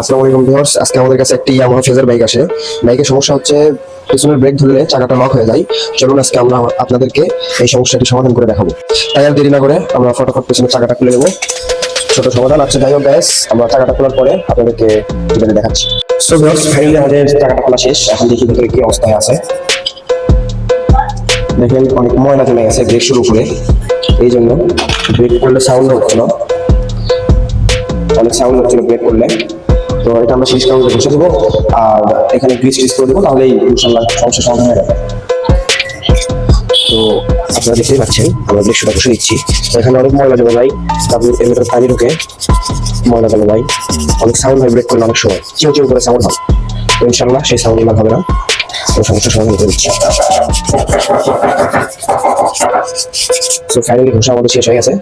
আসসালামু আলাইকুম ভিউয়ার্স, আজকে আমাদের কাছে একটি ইয়ামাহা ফেজার বাইক আসে। বাইকের সমস্যা হচ্ছে পিছনের ব্রেক ধরলে চাকাটা লক হয়ে যায়। চলুন আজকে আমরা আপনাদেরকে এই সমস্যাটি সমাধান করে দেখাবো। তাই আর দেরি না করে আমরা ফটোফট পিছনের চাকাটা খুলে নেব। ছোট সমাধান আছে। যাই হোক গ্যাস আমরা চাকাটা খোলার পরে আপনাদেরকে ভিতরে দেখাচ্ছি। সো ভিউয়ার্স ফাইনালি আমাদের চাকাটা খোলা শেষ। এখন দেখি ভিতরে কি অবস্থায় আছে। দেখেন অনেক ময়লা জমে গেছে ব্রেক শুরু করে। এই জন্য ব্রেক করলে সাউন্ড হচ্ছিল অনেক সাউন্ড হচ্ছিল ব্রেক করলে। তো এটা আমরা শেষ কাউন্টে বসে দেবো। আর এখানে গ্রিস টিস করে দেবো, তাহলেই ইনশাল্লাহ সমস্যা সমাধান হয়ে যাবে। তো আপনারা দেখতেই পাচ্ছেন, আমরা ব্রেক বসে দিচ্ছি। এখানে অনেক ময়লা জমে ভাই। তারপর এর পানি ঢুকে ময়লা জমে ভাই। অনেক সাউন্ড ব্রেক করলে অনেক সময়। চিউ চিউ করে সাউন্ড হয় তো ইনশাল্লাহ সেই সাউন্ড এবার হবে না। তো সমস্যা সমাধান করে দিচ্ছি। তো ফাইনালি ঘোষণা আমাদের শেষ হয়ে গেছে।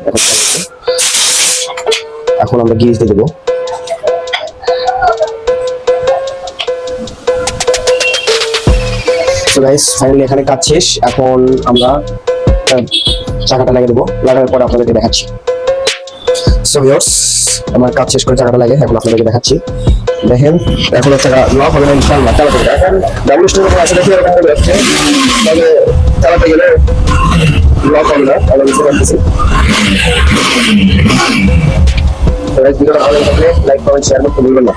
এখন আমরা গিজ দিয়ে দেবো। তো গাইস ফাইনালি এখানে কাজ শেষ। এখন আমরা চাকাটা লাগিয়ে দেবো। লাগানোর পরে আপনাদেরকে দেখাচ্ছি। সো ভিউয়ার্স আমার কাজ শেষ করে চাকাটা লাগে এখন আপনাদেরকে দেখাচ্ছি। দেখেন, এখন চাকা লক হবে না, ইনশাআল্লাহ। চালাতে এখন ডাবল স্টোর আছে, দেখি এরকম করে যাচ্ছে তবে চালাতে গেলে লক হবে না আমরা বুঝতে পারতেছি লাইক কমেন্ট শেয়ার করতে ভুলবেন না।